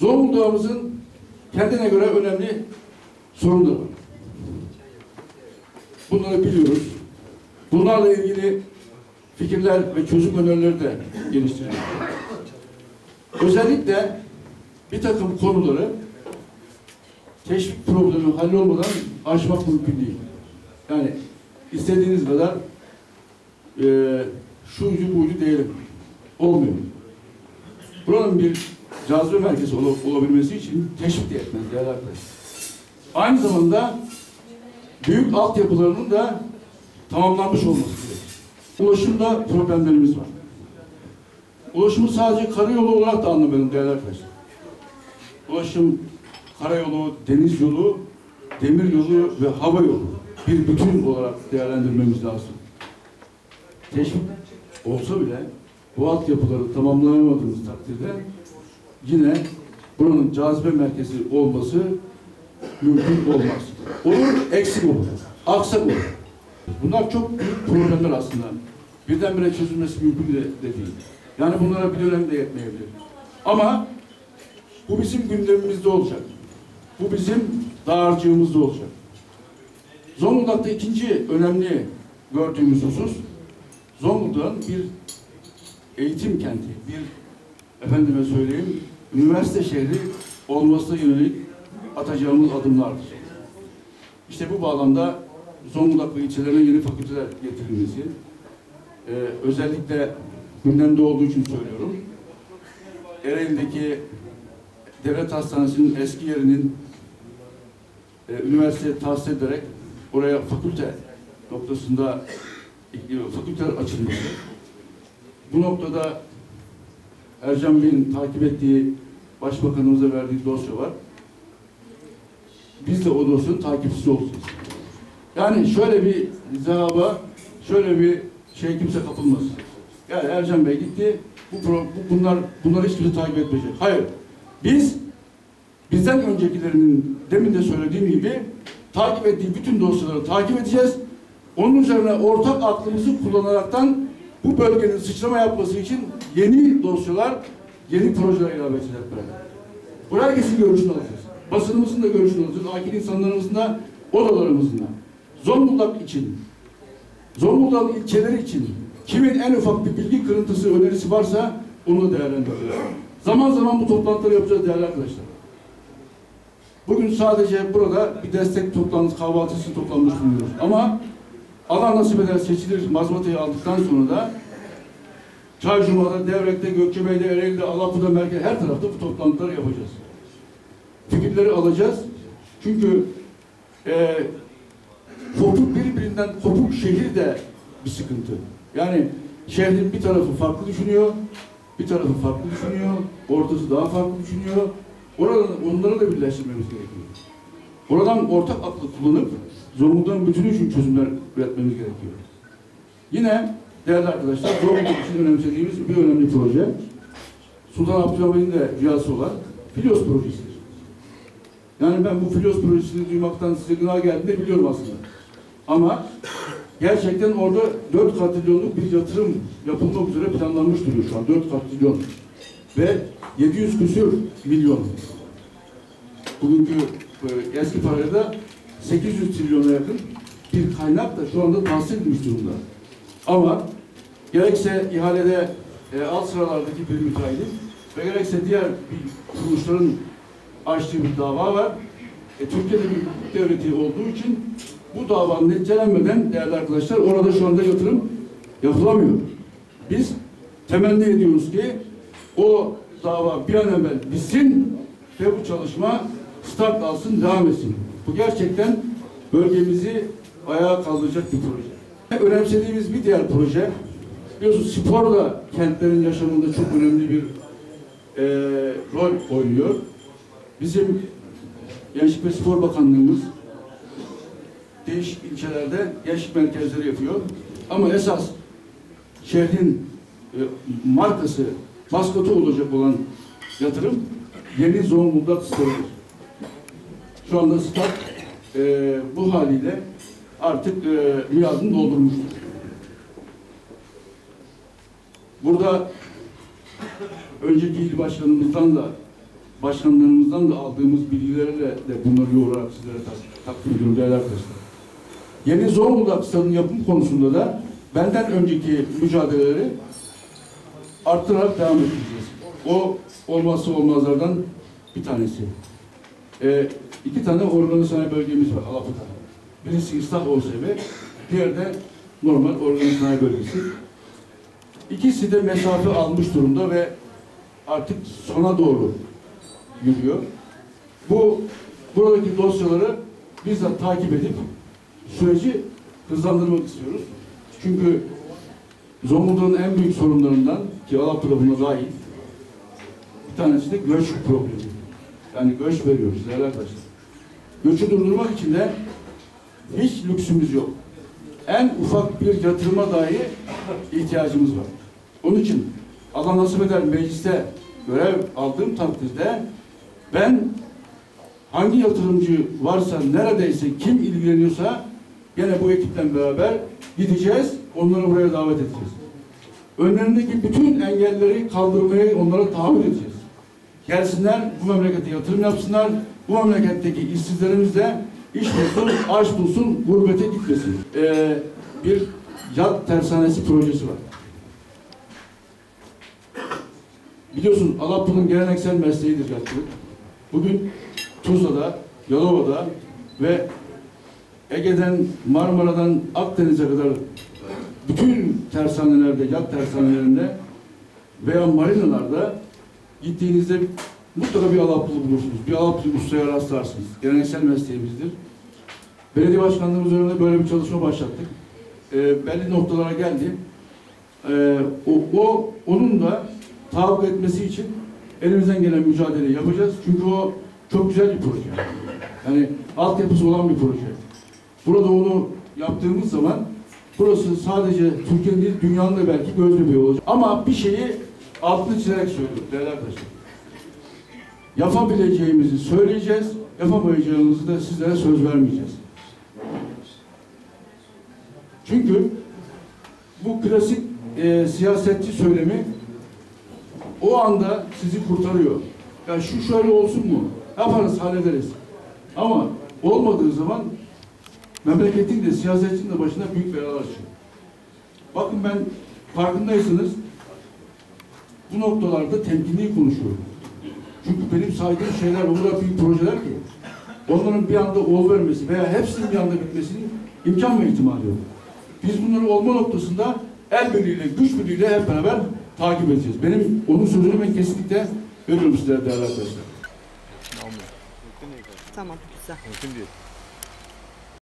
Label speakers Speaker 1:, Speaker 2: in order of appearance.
Speaker 1: Zonguldak'ımızın kendine göre önemli sorunları var. Bunları biliyoruz. Bunlarla ilgili fikirler ve çözüm önerileri de geliştiriyoruz. Özellikle bir takım konuları teşvik problemi hallolmadan aşmak mümkün değil. Yani istediğiniz kadar eee şuydu buydu diyelim. Olmuyor. Buranın bir cazibe merkezi ol- olabilmesi için teşvik de etmez değerli arkadaşlar. Aynı zamanda büyük altyapılarının da tamamlanmış olması gerekir. Ulaşımda problemlerimiz var. Ulaşımı sadece karayolu olarak da anlamayalım değerli arkadaşlar. Ulaşım karayolu, deniz yolu, demir yolu ve hava yolu bir bütün olarak değerlendirmemiz lazım. Teşvik olsa bile bu altyapıları tamamlayamadığımız takdirde yine buranın cazibe merkezi olması mümkün olmaz. Olur, eksik olur. Aksak olur. Bunlar çok büyük problemler aslında. Birdenbire çözülmesi mümkün de, de değil. Yani bunlara bir dönem de yetmeyebilir. Ama bu bizim gündemimizde olacak. Bu bizim dağarcığımızda olacak. Zonguldak'ta ikinci önemli gördüğümüz husus Zonguldak'ın bir eğitim kenti, bir efendime söyleyeyim, üniversite şehri olmasına yönelik atacağımız adımlardır. İşte bu bağlamda Zonguldak ve ilçelerine yeni fakülteler getirilmesi, e, özellikle gündemde olduğu için söylüyorum. Ereğli'deki devlet hastanesinin eski yerinin e, üniversiteye tahsis ederek oraya fakülte noktasında e, fakülteler açılması. Bu noktada Ercan Bey'in takip ettiği Başbakanımıza verdiği dosya var. Biz de o dosyanın takipçisi olacağız. Yani şöyle bir zehaba, şöyle bir şey kimse kapılmasın. Yani Ercan Bey gitti, bu, bu bunlar bunları hiç kimse takip etmeyecek. Hayır. Biz bizden öncekilerinin demin de söylediğim gibi takip ettiği bütün dosyaları takip edeceğiz. Onun üzerine ortak aklımızı kullanaraktan bu bölgenin sıçrama yapması için yeni dosyalar, yeni projeler ilave edeceğiz hep beraber. Bu herkesin görüşünü alacağız. Basınımızın da görüşünü alacağız. Akil insanlarımızın da, odalarımızın da. Zonguldak için, Zonguldak ilçeleri için kimin en ufak bir bilgi kırıntısı, önerisi varsa onu değerlendireceğiz. Zaman zaman bu toplantıları yapacağız değerli arkadaşlar. Bugün sadece burada bir destek toplantısı, kahvaltısı toplanmış bulunuyoruz. Ama Allah nasip eder seçilir mazbatayı aldıktan sonra da Çaycuma'da, Devrek'te, Gökçebey'de, Ereğli'de, Alapı'da, Merkez her tarafta bu toplantıları yapacağız. Fikirleri alacağız. Çünkü e, kopuk birbirinden kopuk şehir de bir sıkıntı. Yani şehrin bir tarafı farklı düşünüyor, bir tarafı farklı düşünüyor, ortası daha farklı düşünüyor. Oradan, onları da birleştirmemiz gerekiyor. Oradan ortak aklı kullanıp Zonguldak'ın bütünü için çözümler üretmemiz gerekiyor. Yine değerli arkadaşlar Zonguldak için önemsediğimiz bir önemli proje Sultan Abdülhamid'in de rüyası olan Filos projesidir. Yani ben bu Filos projesini duymaktan size gına geldiğini biliyorum aslında. Ama gerçekten orada 4 katrilyonluk bir yatırım yapılmak üzere planlanmış duruyor şu an. 4 katrilyon. Ve 700 küsür milyon. Bugünkü e, eski parayla da 800 trilyona yakın bir kaynak da şu anda tahsil edilmiş durumda. Ama gerekse ihalede e, alt sıralardaki bir müteahhitin ve gerekse diğer bir kuruluşların açtığı bir dava var. E, Türkiye'de bir devleti olduğu için bu davanın neticelenmeden değerli arkadaşlar orada şu anda yatırım yapılamıyor. Biz temenni ediyoruz ki o dava bir an evvel bitsin ve bu çalışma start alsın, devam etsin. Bu gerçekten bölgemizi ayağa kaldıracak bir proje. Önemsediğimiz bir diğer proje, biliyorsunuz spor da kentlerin yaşamında çok önemli bir e, rol oynuyor. Bizim Gençlik ve Spor Bakanlığımız değişik ilçelerde gençlik merkezleri yapıyor. Ama esas şehrin e, markası, maskotu olacak olan yatırım yeni Zonguldak stadıdır. Şu anda stat e, bu haliyle artık e, miadını doldurmuştur. Burada önceki il başkanımızdan da başkanlarımızdan da aldığımız bilgilerle de bunları yoğurarak sizlere tak- takdim ediyorum değerli arkadaşlar. Yeni Zonguldak stadının yapım konusunda da benden önceki mücadeleleri arttırarak devam edeceğiz. O olmazsa olmazlardan bir tanesi. Ee, iki tane organı sanayi bölgemiz var Alapı'da. Birisi İslah OSB, diğeri de normal organı sanayi bölgesi. İkisi de mesafe almış durumda ve artık sona doğru yürüyor. Bu buradaki dosyaları bizzat takip edip süreci hızlandırmak istiyoruz. Çünkü Zonguldak'ın en büyük sorunlarından ki Alapı'da buna dahil bir tanesi de göç problemi. Yani göç veriyoruz değerli arkadaşlar. Göçü durdurmak için de hiç lüksümüz yok. En ufak bir yatırıma dahi ihtiyacımız var. Onun için Allah nasip eder mecliste görev aldığım takdirde ben hangi yatırımcı varsa neredeyse kim ilgileniyorsa gene bu ekiple beraber gideceğiz, onları buraya davet edeceğiz. Önlerindeki bütün engelleri kaldırmaya onlara tahammül edeceğiz. Gelsinler, bu memlekete yatırım yapsınlar, bu memleketteki işsizlerimiz de iş bulsun, aş bulsun, gurbete gitmesin. Ee, bir yat tersanesi projesi var. Biliyorsun Alaplı'nın geleneksel mesleğidir yatçılık. Bugün Tuzla'da, Yalova'da ve Ege'den, Marmara'dan Akdeniz'e kadar bütün tersanelerde, yat tersanelerinde veya marinalarda gittiğinizde mutlaka bir Alaplı bulursunuz. Bir Alaplı ustaya rastlarsınız. Geleneksel mesleğimizdir. Belediye başkanlığımız önünde böyle bir çalışma başlattık. Ee, belli noktalara geldi. Ee, o, o onun da tahakkuk etmesi için elimizden gelen mücadeleyi yapacağız. Çünkü o çok güzel bir proje. Yani altyapısı olan bir proje. Burada onu yaptığımız zaman burası sadece Türkiye'nin değil dünyanın da belki göz bebeği olacak. Ama bir şeyi altını çizerek söylüyorum değerli arkadaşlar. Yapabileceğimizi söyleyeceğiz, yapamayacağımızı da sizlere söz vermeyeceğiz. Çünkü bu klasik e, siyasetçi söylemi o anda sizi kurtarıyor. Ya şu şöyle olsun mu? Yaparız, hallederiz. Ama olmadığı zaman memleketin de siyasetçinin de başına büyük belalar çıkıyor. Bakın ben farkındaysanız bu noktalarda temkinli konuşuyorum. Çünkü benim saydığım şeyler o kadar büyük projeler ki onların bir anda ol vermesi veya hepsinin bir anda bitmesinin imkan ve ihtimali yok. Biz bunları olma noktasında el birliğiyle, güç birliğiyle hep beraber takip edeceğiz. Benim onun sözünü ben kesinlikle veriyorum sizlere değerli arkadaşlar.
Speaker 2: Tamam güzel.
Speaker 3: Mümkün değil.